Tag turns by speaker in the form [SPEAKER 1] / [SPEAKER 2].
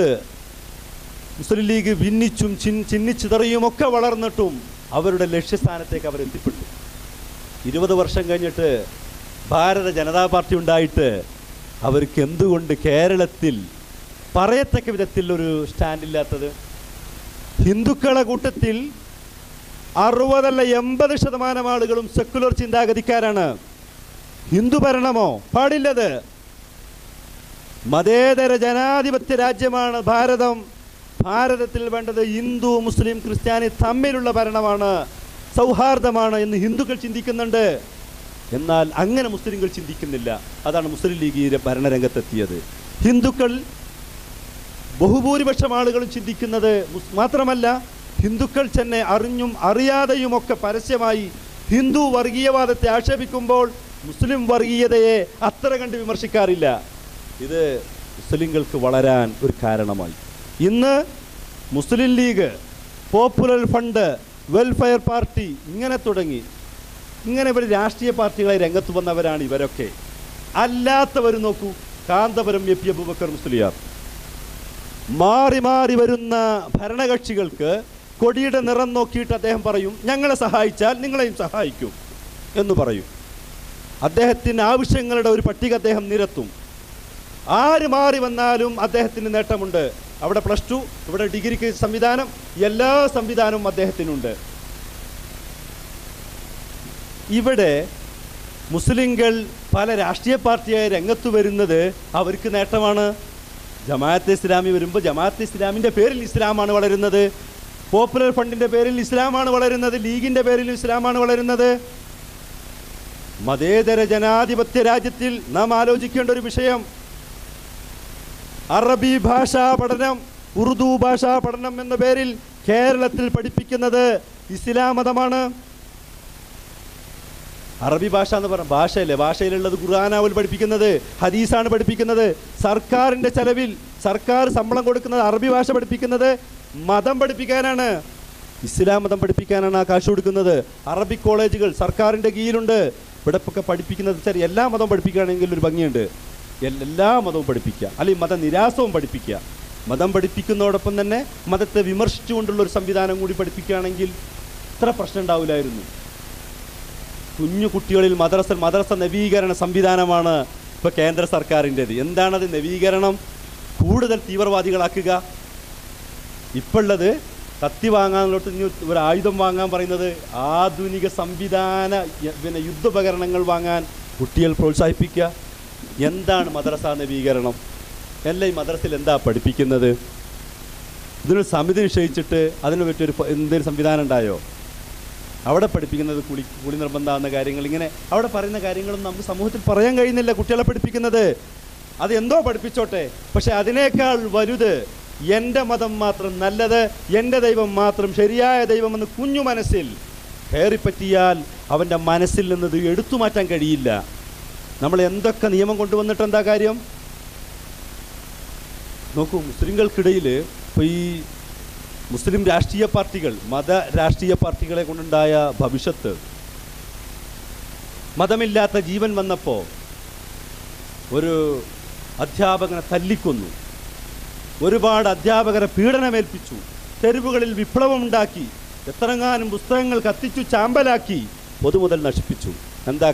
[SPEAKER 1] വളർന്നിട്ട് മുസ്ലിം league ഭിന്നിച്ചും chin ചിന്നിച്ചിതറിയും വളർന്നിട്ടും അവരുടെ ലക്ഷ്യസ്ഥാനത്തേക്ക് അവർ എത്തിപ്പെട്ടു. ഇരുപത് വർഷം കഴിഞ്ഞിട്ട് ഭാരത ജനതാ പാർട്ടി ഉണ്ടായിട്ട് അവർക്ക് എന്തുകൊണ്ട് കേരളത്തിൽ പറയത്തക്ക വിധത്തിൽ ഒരു സ്റ്റാൻഡില്ലാത്തത് ഹിന്ദുക്കളെ കൂട്ടത്തിൽ അറുപതല്ല എൺപത് ശതമാനം ആളുകളും സെക്കുലർ ചിന്താഗതിക്കാരാണ്. ഹിന്ദു ഭരണമോ? പാടില്ലത്. മതേതര ജനാധിപത്യ രാജ്യമാണ് ഭാരതം. ഭാരതത്തിൽ വേണ്ടത് ഹിന്ദു മുസ്ലിം ക്രിസ്ത്യാനി തമ്മിലുള്ള ഭരണമാണ് സൗഹാർദ്ദമാണ് എന്ന് ഹിന്ദുക്കൾ ചിന്തിക്കുന്നുണ്ട്. എന്നാൽ അങ്ങനെ മുസ്ലിംകൾ ചിന്തിക്കുന്നില്ല. അതാണ് മുസ്ലിം ലീഗ് ഭരണരംഗത്തെത്തിയത്. ഹിന്ദുക്കൾ ബഹുഭൂരിപക്ഷം ആളുകളും ചിന്തിക്കുന്നത് മാത്രമല്ല ഹിന്ദുക്കൾ തന്നെ അറിഞ്ഞും അറിയാതെയുമൊക്കെ പരസ്യമായി ഹിന്ദു വർഗീയവാദത്തെ ആക്ഷേപിക്കുമ്പോൾ മുസ്ലിം വർഗീയതയെ അത്ര കണ്ട് വിമർശിക്കാറില്ല. ഇത് മുസ്ലിങ്ങൾക്ക് വളരാൻ ഒരു കാരണമായി. ഇന്ന് Muslim League popular front welfare party ഇങ്ങനെ തുടങ്ങി. ഇങ്ങനെ ഇവർ രാഷ്ട്രീയ പാർട്ടികളെ രംഗത്ത് വന്നവരാണ് ഇവരൊക്കെ. അല്ലാത്തവർ നോക്കൂ കാന്തപുരം എ പി അബുബക്കർ മുസ്ലിയാർ. മാറി മാറി വരുന്ന ഭരണകക്ഷികൾക്ക് കൊടിയുടെ നിറം നോക്കിയിട്ട് അദ്ദേഹം പറയും ഞങ്ങളെ സഹായിച്ചാൽ നിങ്ങളെയും സഹായിക്കും എന്ന് പറയും. അദ്ദേഹത്തിന്റെ ആവശ്യങ്ങളുടെ ഒരു പട്ടിക അദ്ദേഹം നിരത്തും. ആര് മാറി വന്നാലും അദ്ദേഹത്തിന് നേട്ടമുണ്ട്. അവിടെ പ്ലസ് ടു ഇവിടെ ഡിഗ്രിക്ക് സംവിധാനം എല്ലാ സംവിധാനവും അദ്ദേഹത്തിനുണ്ട്. ഇവിടെ മുസ്ലിങ്ങൾ പല രാഷ്ട്രീയ പാർട്ടിയായി രംഗത്ത് വരുന്നത് അവർക്ക് നേട്ടമാണ്. ജമാഅത്തെ ഇസ്ലാമി വരുമ്പോൾ ജമാഅത്തെ ഇസ്ലാമിന്റെ പേരിൽ ഇസ്ലാമാണ് വളരുന്നത്. പോപ്പുലർ ഫണ്ടിന്റെ പേരിൽ ഇസ്ലാമാണ് വളരുന്നത്. ലീഗിന്റെ പേരിൽ ഇസ്ലാമാണ് വളരുന്നത്. മതേതര ജനാധിപത്യ രാജ്യത്തിൽ നാം ആലോചിക്കേണ്ട ഒരു വിഷയം. അറബി ഭാഷാ പഠനം ഉറുദു ഭാഷാ പഠനം എന്ന പേരിൽ കേരളത്തിൽ പഠിപ്പിക്കുന്നത് ഇസ്ലാം മതമാണ്. അറബി ഭാഷ എന്ന് പറഞ്ഞ ഭാഷയല്ലേ? ഭാഷയിലുള്ളത് ഖുർആാനാവിൽ പഠിപ്പിക്കുന്നത് ഹദീസാണ് പഠിപ്പിക്കുന്നത്. സർക്കാരിന്റെ ചെലവിൽ സർക്കാർ ശമ്പളം കൊടുക്കുന്നത് അറബി ഭാഷ പഠിപ്പിക്കുന്നത് മതം പഠിപ്പിക്കാനാണ്. ഇസ്ലാം മതം പഠിപ്പിക്കാനാണ് ആ കാശ് കൊടുക്കുന്നത്. അറബി കോളേജുകൾ സർക്കാരിന്റെ കീഴിലുണ്ട്. ഇവിടെ പഠിപ്പിക്കുന്നത് എല്ലാ മതം പഠിപ്പിക്കുകയാണെങ്കിൽ ഒരു ഭംഗിയുണ്ട്. എല്ലാ മതവും പഠിപ്പിക്കുക. അല്ലെങ്കിൽ മതനിരാസവും പഠിപ്പിക്കുക. മതം പഠിപ്പിക്കുന്നതോടൊപ്പം തന്നെ മതത്തെ വിമർശിച്ചുകൊണ്ടുള്ള ഒരു സംവിധാനം കൂടി പഠിപ്പിക്കുകയാണെങ്കിൽ ഇത്ര പ്രശ്നം ഉണ്ടാവില്ലായിരുന്നു. കുഞ്ഞു കുട്ടികളിൽ മദ്രസ മദ്രസ നവീകരണ സംവിധാനമാണ് ഇപ്പോൾ കേന്ദ്ര സർക്കാരിന്റേത്. എന്താണത് നവീകരണം? കൂടുതൽ തീവ്രവാദികളാക്കുക. ഇപ്പോഴുള്ളത് കത്തി വാങ്ങാനുള്ളട്ട് ഒരു ആയുധം വാങ്ങാൻ പറയുന്നത് ആധുനിക സംവിധാന പിന്നെ യുദ്ധോപകരണങ്ങൾ വാങ്ങാൻ കുട്ടികൾ പ്രോത്സാഹിപ്പിക്കുക. എന്താണ് മദ്രസ നവീകരണം? എല്ലാം ഈ മദ്രസയിൽ എന്താ പഠിപ്പിക്കുന്നത്? ഇതിനൊരു സമിതി നിശ്ചയിച്ചിട്ട് അതിന് പറ്റിയൊരു എന്തൊരു സംവിധാനം ഉണ്ടായോ? അവിടെ പഠിപ്പിക്കുന്നത് കുളി കുളി നിർബന്ധമാകുന്ന കാര്യങ്ങൾ. ഇങ്ങനെ അവിടെ പറയുന്ന കാര്യങ്ങളും നമുക്ക് സമൂഹത്തിൽ പറയാൻ കഴിയുന്നില്ല കുട്ടികളെ പഠിപ്പിക്കുന്നത്. അത് എന്തോ പഠിപ്പിച്ചോട്ടെ. പക്ഷെ അതിനേക്കാൾ വലുത് എന്റെ മതം മാത്രം നല്ലത് എന്റെ ദൈവം മാത്രം ശരിയായ ദൈവമെന്ന് കുഞ്ഞു മനസ്സിൽ കയറിപ്പറ്റിയാൽ അവന്റെ മനസ്സിൽ നിന്നത് എടുത്തു മാറ്റാൻ കഴിയില്ല. നമ്മൾ എന്തൊക്കെ നിയമം കൊണ്ടുവന്നിട്ട് എന്താ കാര്യം? നോക്കൂ മുസ്ലിങ്ങൾക്കിടയിൽ ഇപ്പോൾ ഈ മുസ്ലിം രാഷ്ട്രീയ പാർട്ടികൾ മത രാഷ്ട്രീയ പാർട്ടികളെ കൊണ്ടുണ്ടായ ഭവിഷ്യത്ത് മതമില്ലാത്ത ജീവൻ വന്നപ്പോൾ ഒരു അധ്യാപകനെ തല്ലിക്കൊന്നു. ഒരുപാട് അധ്യാപകരെ പീഡനമേൽപ്പിച്ചു. തെരുവുകളിൽ വിപ്ലവമുണ്ടാക്കി. എത്രങ്ങാനും പുസ്തകങ്ങൾ കത്തിച്ചു ചാമ്പലാക്കി. പൊതുമുതൽ നശിപ്പിച്ചു. എന്താ